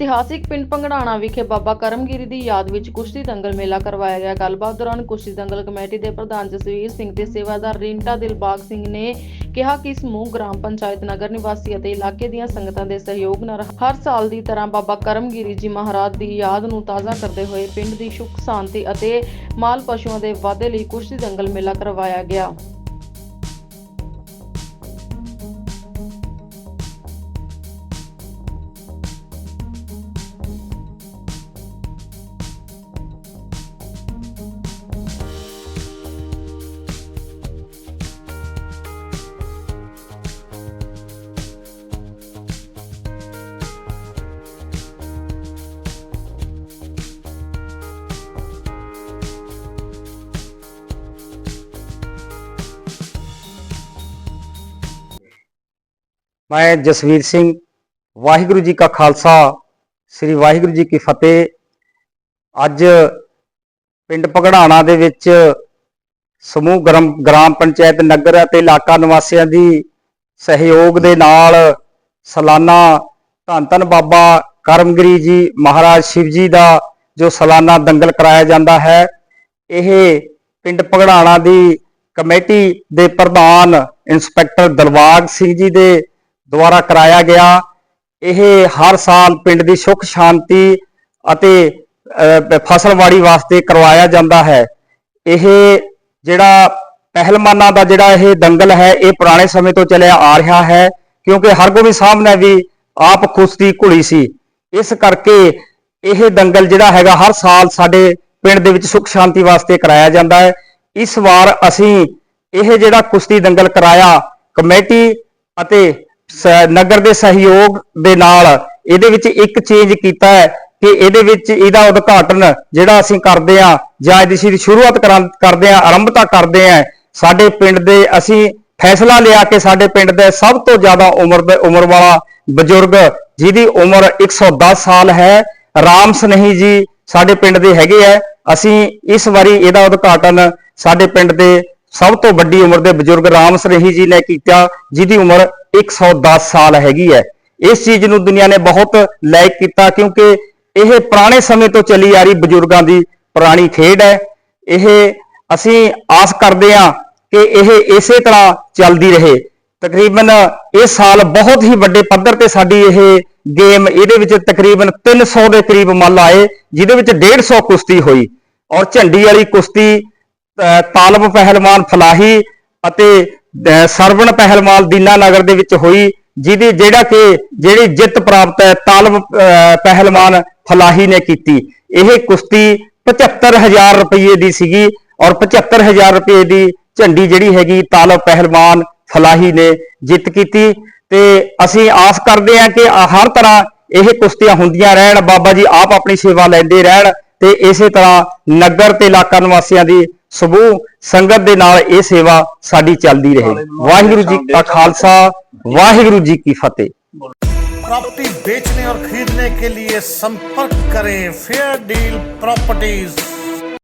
ਇਤਿਹਾਸਿਕ ਪਿੰਡ ਪੰਗੜਾਣਾ ਵਿਖੇ ਬਾਬਾ ਕਰਮਗੀਰੀ ਦੀ ਯਾਦ ਵਿੱਚ ਕੁਸ਼ਤੀ ਦੰਗਲ ਮੇਲਾ ਕਰਵਾਇਆ ਗਿਆ। ਗੱਲਬਾਤ ਦੌਰਾਨ ਕੁਸ਼ਤੀ ਦੰਗਲ ਕਮੇਟੀ ਦੇ ਪ੍ਰਧਾਨ ਜਸਵੀਰ ਸਿੰਘ ਤੇ ਸੇਵਾਦਾਰ ਰਿੰਟਾ ਦਿਲਬਾਗ ਸਿੰਘ ਨੇ ਕਿਹਾ ਕਿ ਸਮੂਹ ਗ੍ਰਾਮ ਪੰਚਾਇਤ ਨਗਰ ਨਿਵਾਸੀ ਅਤੇ ਇਲਾਕੇ ਦੀਆਂ ਸੰਗਤਾਂ ਦੇ ਸਹਿਯੋਗ ਨਾਲ ਹਰ ਸਾਲ ਦੀ ਤਰ੍ਹਾਂ ਬਾਬਾ ਕਰਮਗੀਰੀ ਜੀ ਮਹਾਰਾਜ ਦੀ ਯਾਦ ਨੂੰ ਤਾਜ਼ਾ ਕਰਦੇ ਹੋਏ ਪਿੰਡ ਦੀ ਸੁੱਖ ਸ਼ਾਂਤੀ ਅਤੇ ਮਾਲ ਪਸ਼ੂਆਂ ਦੇ ਵਾਧੇ ਲਈ ਕੁਸ਼ਤੀ ਦੰਗਲ ਮੇਲਾ ਕਰਵਾਇਆ ਗਿਆ। ਮੈਂ ਜਸਵੀਰ ਸਿੰਘ, ਵਾਹਿਗੁਰੂ ਜੀ ਕਾ ਖਾਲਸਾ, ਸ੍ਰੀ ਵਾਹਿਗੁਰੂ ਜੀ ਕੀ ਫਤਿਹ। ਅੱਜ ਪਿੰਡ ਪਗੜਾਣਾ ਦੇ ਵਿੱਚ ਸਮੂਹ ਗ੍ਰਾਮ ਗ੍ਰਾਮ ਪੰਚਾਇਤ ਨਗਰ ਅਤੇ ਇਲਾਕਾ ਨਿਵਾਸੀਆਂ ਦੀ ਸਹਿਯੋਗ ਦੇ ਨਾਲ ਸਾਲਾਨਾ ਧੰਨ ਧੰਨ ਬਾਬਾ ਕਰਮਗਰੀ ਜੀ ਮਹਾਰਾਜ ਸ਼ਿਵ ਜੀ ਦਾ ਜੋ ਸਾਲਾਨਾ ਦੰਗਲ ਕਰਾਇਆ ਜਾਂਦਾ ਹੈ, ਇਹ ਪਿੰਡ ਪਗੜਾਣਾ ਦੀ ਕਮੇਟੀ ਦੇ ਪ੍ਰਧਾਨ ਇੰਸਪੈਕਟਰ ਦਲਵਾਗ ਸਿੰਘ ਜੀ ਦੇ ਦੁਆਰਾ ਕਰਾਇਆ ਗਿਆ। ਇਹ ਹਰ ਸਾਲ ਪਿੰਡ ਦੀ ਸੁੱਖ ਸ਼ਾਂਤੀ ਅਤੇ ਅਹ, ਫਸਲਵਾੜੀ ਵਾਸਤੇ ਕਰਵਾਇਆ ਜਾਂਦਾ ਹੈ। ਇਹ ਜਿਹੜਾ ਪਹਿਲਵਾਨਾਂ ਦਾ ਜਿਹੜਾ ਇਹ ਦੰਗਲ ਹੈ ਇਹ ਪੁਰਾਣੇ ਸਮੇਂ ਤੋਂ ਚੱਲਿਆ ਆ ਰਿਹਾ ਹੈ ਕਿਉਂਕਿ ਹਰਗੋਬਿੰਦ ਸਾਹਿਬ ਨੇ ਵੀ ਆਪ ਕੁਸ਼ਤੀ ਘੁਲੀ ਸੀ। ਇਸ ਕਰਕੇ ਇਹ ਦੰਗਲ ਜਿਹੜਾ ਹੈਗਾ ਹਰ ਸਾਲ ਸਾਡੇ ਪਿੰਡ ਦੇ ਵਿੱਚ ਸੁੱਖ ਸ਼ਾਂਤੀ ਵਾਸਤੇ ਕਰਾਇਆ ਜਾਂਦਾ ਹੈ। ਇਸ ਵਾਰ ਅਸੀਂ ਇਹ ਜਿਹੜਾ ਕੁਸ਼ਤੀ ਦੰਗਲ ਕਰਾਇਆ ਕਮੇਟੀ ਅਤੇ ਨਗਰ ਦੇ ਸਹਿਯੋਗ ਦੇ ਨਾਲ ਇਹਦੇ ਵਿੱਚ ਇੱਕ ਚੇਂਜ ਕੀਤਾ ਹੈ ਕਿ ਇਹਦੇ ਵਿੱਚ ਇਹਦਾ ਉਦਘਾਟਨ ਜਿਹੜਾ ਅਸੀਂ ਕਰਦੇ ਆ ਜਾਂ ਇਹਦੀ ਸ਼ੁਰੂ- ਸ਼ੁਰੂਆਤ ਕਰਦੇ ਆ ਆਰੰਭਤਾ ਕਰਦੇ ਆ ਸਾਡੇ ਪਿੰਡ ਦੇ ਅਸੀਂ ਫੈਸਲਾ ਲਿਆ ਕਿ ਸਾਡੇ ਪਿੰਡ ਦੇ ਸਭ ਤੋਂ ਜ਼ਿਆਦਾ ਉਮਰ ਦੇ, ਉਮਰ ਵਾਲਾ ਬਜ਼ੁਰਗ ਜਿਹਦੀ ਉਮਰ 110 ਸਾਲ ਹੈ, ਰਾਮ ਸਨੇਹੀ ਜੀ ਸਾਡੇ ਪਿੰਡ ਦੇ ਹੈਗੇ ਆ ਅਸੀਂ ਇਸ ਵਾਰੀ ਇਹਦਾ ਉਦਘਾਟਨ ਸਾਡੇ ਪਿੰਡ ਦੇ ਸਭ ਤੋਂ ਵੱਡੀ ਉਮਰ ਦੇ ਬਜ਼ੁਰਗ ਰਾਮ ਸਨੇਹੀ ਜੀ ਨੇ ਕੀਤਾ, ਜਿਹਦੀ ਉਮਰ 110 ਸਾਲ ਹੈਗੀ ਹੈ। ਇਸ ਚੀਜ਼ ਨੂੰ ਦੁਨੀਆ ਨੇ ਬਹੁਤ ਲਾਇਕ ਕੀਤਾ ਕਿਉਂਕਿ ਇਹ ਪੁਰਾਣੇ ਸਮੇਂ ਤੋਂ ਚੱਲੀ ਆ ਰਹੀ ਬਜ਼ੁਰਗਾਂ ਦੀ ਪੁਰਾਣੀ ਖੇਡ ਹੈ। ਇਹ ਅਸੀਂ ਆਸ ਕਰਦੇ ਹਾਂ ਕਿ ਇਹ ਇਸੇ ਤਰ੍ਹਾਂ ਚੱਲਦੀ ਰਹੇ। ਤਕਰੀਬਨ ਇਸ ਸਾਲ ਬਹੁਤ ਹੀ ਵੱਡੇ ਪੱਧਰ ਤੇ ਸਾਡੀ ਇਹ ਗੇਮ, ਇਹਦੇ ਵਿੱਚ ਤਕਰੀਬਨ 300 ਦੇ ਕਰੀਬ ਮੱਲ ਆਏ, ਜਿਹਦੇ ਵਿੱਚ 150 ਕੁਸ਼ਤੀ ਹੋਈ। ਔਰ ਝੰਡੀ ਵਾਲੀ ਕੁਸ਼ਤੀ ਤਾਲਬ ਪਹਿਲਵਾਨ ਫਲਾਹੀ ਅਤੇ, ਅਹ ਸਰਵਣ ਪਹਿਲਵਾਨ ਦੀਨਾ ਨਗਰ ਦੇ ਵਿੱਚ ਹੋਈ, ਜਿਹਦੀ ਜਿਹੜਾ ਕਿ, ਜਿਹੜੀ ਜਿੱਤ ਪ੍ਰਾਪਤ ਹੈ, ਤਾਲਬ ਪਹਿਲਵਾਨ ਫਲਾਹੀ ਨੇ ਕੀਤੀ। ਇਹ ਕੁਸ਼ਤੀ 75000 ਰੁਪਏ ਦੀ ਸੀਗੀ ਔਰ 75000 ਰੁਪਏ ਦੀ ਝੰਡੀ ਜਿਹੜੀ ਹੈਗੀ ਤਾਲਬ ਪਹਿਲਵਾਨ ਫਲਾਹੀ ਨੇ ਜਿੱਤ ਕੀਤੀ। ਤੇ ਅਸੀਂ ਆਸ ਕਰਦੇ ਹਾਂ ਕਿ ਹਰ ਤਰ੍ਹਾਂ ਇਹ ਕੁਸ਼ਤੀਆਂ ਹੁੰਦੀਆਂ ਰਹਿਣ, ਬਾਬਾ ਜੀ ਆਪ ਆਪਣੀ ਸੇਵਾ ਲੈਂਦੇ ਰਹਿਣ ਤੇ ਇਸੇ ਤਰ੍ਹਾਂ ਨਗਰ ਤੇ ਇਲਾਕਾ ਨਿਵਾਸੀਆਂ ਦੀ ਸਮੂਹ ਸੰਗਤ ਦੇ ਨਾਲ ਇਹ ਸੇਵਾ ਸਾਡੀ ਚੱਲਦੀ ਰਹੇ ਵਾਹਿਗੁਰੂ ਜੀ ਕਾ ਖਾਲਸਾ ਵਾਹਿਗੁਰੂ ਜੀ ਕੀ ਫਤਿਹ प्रॉपर्टी बेचने और खरीदने के लिए संपर्क करें फेयर डील प्रॉपर्टीज